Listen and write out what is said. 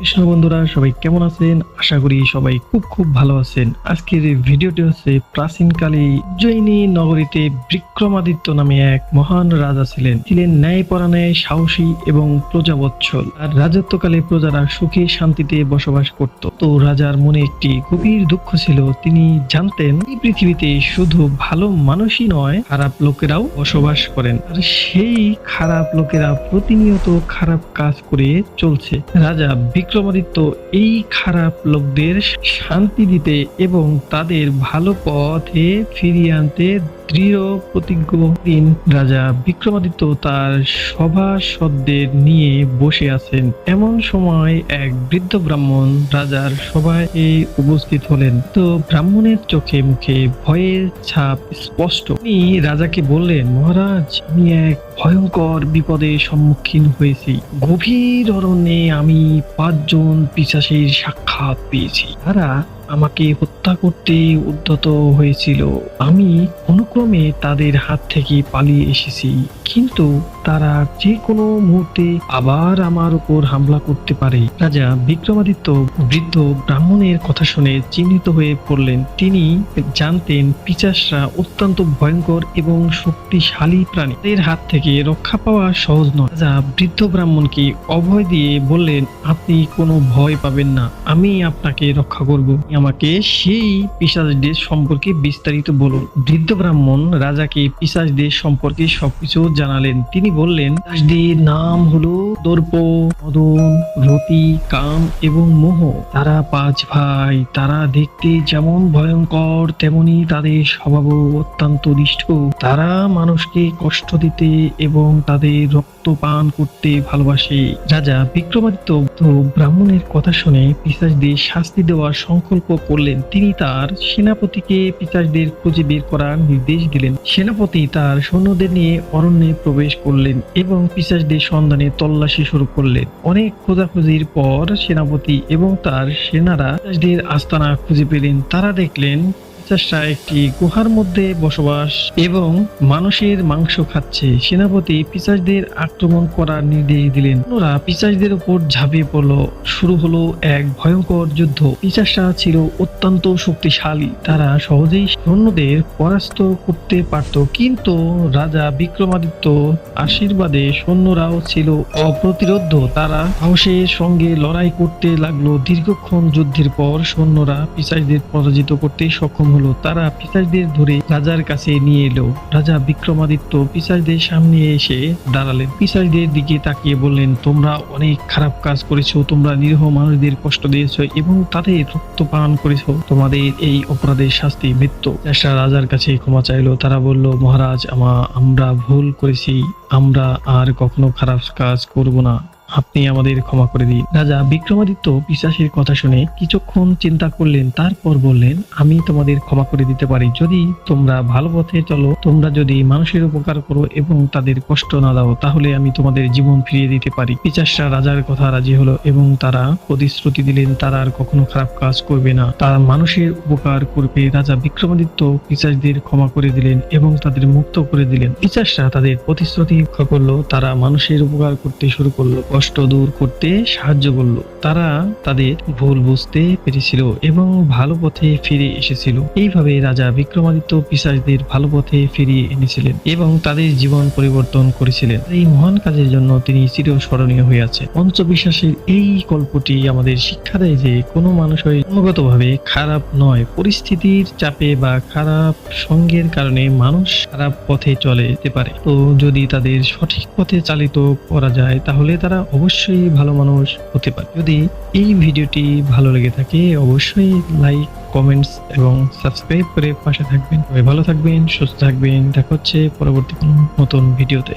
কৃষ্ণ বন্ধুরা, সবাই কেমন আছেন? আশা করি সবাই খুব খুব ভালো আছেন। আজকের এই ভিডিওটি হচ্ছে প্রাচীনকালে উজ্জয়িনী নগরীতে বিক্রমাদিত্য নামে এক মহান রাজা ছিলেন। ছিলেন ন্যায়পরাণে সাহসী এবং প্রজাবৎসল। আর রাজত্বকালে প্রজারা সুখে শান্তিতে বসবাস করত। তো রাজার মনে একটি গভীর দুঃখ ছিল। তিনি জানতেন, এই পৃথিবীতে শুধু ভালো মানুষই নয়, খারাপ লোকেরাও বসবাস করেন। আর সেই খারাপ লোকেরা প্রতিনিয়ত খারাপ কাজ করে চলছে। রাজা বিক্রমাদিত্য এই খারাপ লোকদের শান্তি দিতে এবং তাদের ভালো পথে ফিরিয়ে আনতে দৃঢ় প্রতিজ্ঞ দিন রাজা বিক্রমাদিত্য তার সভাসদদের নিয়ে বসে আছেন। এমন সময় এক বৃদ্ধ ব্রাহ্মণ রাজার সভায় উপস্থিত হলেন। তো ব্রাহ্মণের চোখে মুখে ভয়ের ছাপ স্পষ্ট। তিনি রাজাকে বললেন, মহারাজ, আমি এক ভয়ঙ্কর বিপদের সম্মুখীন হয়েছি। গভীর অরণ্যে আমি পাঁচজন পিসাসের সাক্ষাৎ পেয়েছি। তারা আমাকে হত্যা করতে উদ্যত হয়েছিল। আমি অনুক্রমে তাদের হাত থেকে পালিয়ে এসেছি। কিন্তু তারা যে কোনো মুহূর্তে আবার আমার উপর হামলা করতে পারে। রাজা বিক্রমাদিত্য বৃদ্ধ ব্রাহ্মণের কথা শুনে চিহ্নিত হয়ে পড়লেন। তিনি জানতেন পিচাসরা অত্যন্ত ভয়ঙ্কর এবং শক্তিশালী প্রাণী। এর হাত থেকে রক্ষা পাওয়া সহজ নয়। রাজা বৃদ্ধ ব্রাহ্মণকে অভয় দিয়ে বললেন, আপনি কোনো ভয় পাবেন না। আমি আপনাকে রক্ষা করব। আমাকে সেই পিসাজদের সম্পর্কে বিস্তারিত বলুন। বৃদ্ধ ব্রাহ্মণ রাজাকে পিসাজদের সম্পর্কে সবকিছু জানালেন। তিনি বললেন নাম হলো দর্প, মদন, রতি, কাম এবং মোহ। তারা পাঁচ ভাই, তারা দেখতে যেমন ভয়ঙ্কর, তেমনি তাদের স্বভাবও অত্যন্ত নিষ্ঠুর তারা মানুষকে কষ্ট দিতে এবং তাদের রক্ত পান করতে ভালোবাসে। রাজা বিক্রমাদিত্য ব্রাহ্মণের কথা শুনে পিসাজদের শাস্তি দেওয়ার সংকল্প করলেন। তিনি তার সেনাপতিকে পিসাজদের খুঁজে বের করার নির্দেশ দিলেন। সেনাপতি তার সৈন্যদের নিয়ে অরণ্যে প্রবেশ করলেন এবং পিসাজদের সন্ধানে তল্লাশি শুরু করলেন। অনেক খোঁজাখুঁজির পর সেনাপতি এবং তার সেনারা আস্তানা খুঁজে পেলেন। তারা দেখলেন পিশাচরা একটি গুহার মধ্যে বসবাস এবং মানুষের মাংস খাচ্ছে। সেনাপতি পিশাচদের আক্রমণ করার নির্দেশ দিলেন। ওরা পিশাচদের উপর ঝাঁপিয়ে পড়ল। শুরু হলো এক ভয়ঙ্কর যুদ্ধ। পিশাচরা ছিল অত্যন্ত শক্তিশালী। তারা সহজেই সৈন্যদের পরাস্ত করতে পারত। কিন্তু রাজা বিক্রমাদিত্য আশীর্বাদে সৈন্যরাও ছিল অপ্রতিরোধ্য। তারা সাহসের সঙ্গে লড়াই করতে লাগল। দীর্ঘক্ষণ যুদ্ধের পর সৈন্যরা পিশাচদের পরাজিত করতে সক্ষম হলো। তারা পিশাচদের ধরে রাজার কাছে নিয়ে এলো। রাজা বিক্রমাদিত্য পিশাচদের সামনে এসে দাঁড়ালেন। পিশাচদের দিকে তাকিয়ে বললেন, তোমরা অনেক খারাপ কাজ করেছ, তোমরা নিরীহ মানুষদের কষ্ট দিয়েছ এবং তাদের রক্ত পান করেছ। তোমাদের এই অপরাধের শাস্তি মৃত্যু। চেষ্টা রাজার কাছে ক্ষমা চাইলো। তারা বলল, মহারাজ, আমা, আমরা ভুল করেছি। আমরা আর কখনো খারাপ কাজ করব না। আপনি আমাদের ক্ষমা করে দিন। রাজা বিক্রমাদিত্য পিশাসের কথা শুনে কিছুক্ষণ চিন্তা করলেন, তারপর বললেন, আমি তোমাদের ক্ষমা করে দিতে পারি। যদি তোমরা ভালো পথে চলো, তোমরা যদি মানুষের উপকার করো এবং তাদের কষ্ট না দাও, তাহলে আমি তোমাদের জীবন ফিরিয়ে দিতে পারি। পিচাসরা রাজার কথা রাজি হলো এবং তারা প্রতিশ্রুতি দিলেন, তারা আর কখনো খারাপ কাজ করবে না। তারা মানুষের উপকার করবে। রাজা বিক্রমাদিত্য পিচাসদের ক্ষমা করে দিলেন এবং তাদের মুক্ত করে দিলেন। পিচাসরা তাদের প্রতিশ্রুতি রক্ষা করল, তারা মানুষের উপকার করতে শুরু করল। কষ্ট দূর করতে সাহায্য করল। তারা তাদের ভুল বুঝতে পেরেছিল এবং ভালো পথে ফিরে এসেছিল। এইভাবে রাজা বিক্রমাদিত্য পিসাজদের ভালো পথে ফিরিয়ে এনেছিলেন এবং তাদের জীবন পরিবর্তন করেছিলেন। এই মহান কাজের জন্য তিনি চিরস্মরণীয় হয়ে আছে পঞ্চবিশ্বাসের এই গল্পটি আমাদের শিক্ষা দেয় যে কোনো মানুষই জন্মগতভাবে খারাপ নয়। পরিস্থিতির চাপে বা খারাপ সঙ্গের কারণে মানুষ খারাপ পথে চলে যেতে পারে। তো যদি তাদের সঠিক পথে চালিত করা যায়, তাহলে তারা অবশ্যই ভালো মানুষ হতে পারে। যদি এই ভিডিওটি ভালো লেগে থাকে, অবশ্যই লাইক কমেন্টস এবং সাবস্ক্রাইব করে পাশে থাকবেন। ভালো থাকবেন, সুস্থ থাকবেন। দেখা হচ্ছে পরবর্তী কোনো নতুন ভিডিওতে।